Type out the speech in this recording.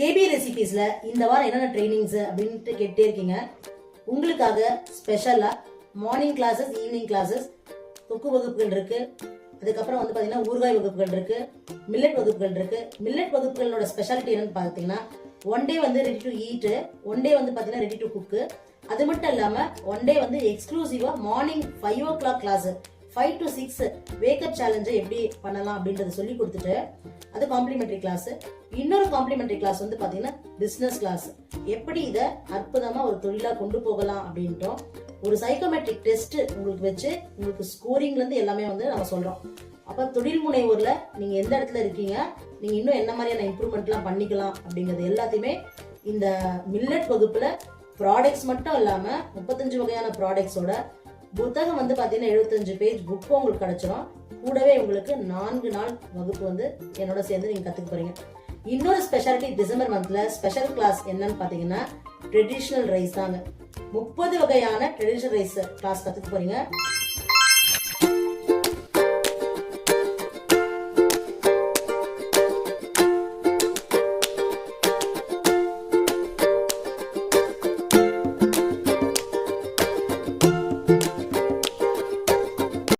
KP ரெசிபீஸில் இந்த வாரம் என்னென்ன ட்ரைனிங்ஸ் அப்படின்ட்டு கேட்டே இருக்கீங்க. உங்களுக்காக ஸ்பெஷலாக மார்னிங் கிளாஸஸ் ஈவினிங் கிளாஸஸ் தொக்கு வகுப்புகள் இருக்குது அதுக்கப்புறம் வந்து பார்த்தீங்கன்னா ஊறுகாய் வகுப்புகள் இருக்குது மில்லட் வகுப்புகள் இருக்குது மில்லட் வகுப்புகளோட ஸ்பெஷாலிட்டி என்னன்னு பார்த்தீங்கன்னா ஒன் டே வந்து ready to eat one day வந்து பார்த்தீங்கன்னா ரெடி டு குக்கு அது மட்டும் இல்லாமல் ஒன் டே வந்து எக்ஸ்க்ளூசிவாக morning five o'clock class five to six wake up சேலஞ்சை எப்படி பண்ணலாம் அப்படின்றத சொல்லி கொடுத்துட்டு அது காம்ப்ளிமெண்ட்ரி கிளாஸ் இன்னொரு காம்ப்ளிமெண்டரி கிளாஸ் வந்து பார்த்தீங்கன்னா பிஸ்னஸ் கிளாஸ் எப்படி இதை அற்புதமாக ஒரு தொழிலாக கொண்டு போகலாம் அப்படின்ட்டோம். ஒரு சைக்கோமெட்ரிக் டெஸ்ட் உங்களுக்கு வச்சு உங்களுக்கு ஸ்கோரிங்லேருந்து எல்லாமே வந்து நம்ம சொல்கிறோம் அப்போ தொழில் முனைவோரில் நீங்கள் எந்த இடத்துல இருக்கீங்க நீங்கள் இன்னும் என்ன மாதிரியான இம்ப்ரூவ்மெண்ட்லாம் பண்ணிக்கலாம் அப்படிங்கிறது எல்லாத்தையுமே இந்த மில்லட் வகுப்பில் ப்ராடக்ட்ஸ் மட்டும் இல்லாமல் முப்பத்தஞ்சு வகையான ப்ராடக்ட்ஸோட புத்தகம் வந்து பார்த்தீங்கன்னா எழுபத்தஞ்சு பேஜ் புக்கும் உங்களுக்கு கிடைச்சிரும். கூடவே உங்களுக்கு நான்கு நாள் வகுப்பு வந்து என்னோட சேர்ந்து நீங்க கத்துக்க போறீங்க. இன்னொரு ஸ்பெஷாலிட்டி டிசம்பர் மந்த்ல ஸ்பெஷல் கிளாஸ் என்னன்னு பாத்தீங்கன்னா ட்ரெடிஷ்னல் ரைஸ் தாங்க. முப்பது வகையான ட்ரெடிஷ்னல் ரைஸ் கிளாஸ் கத்துக்க போறீங்க.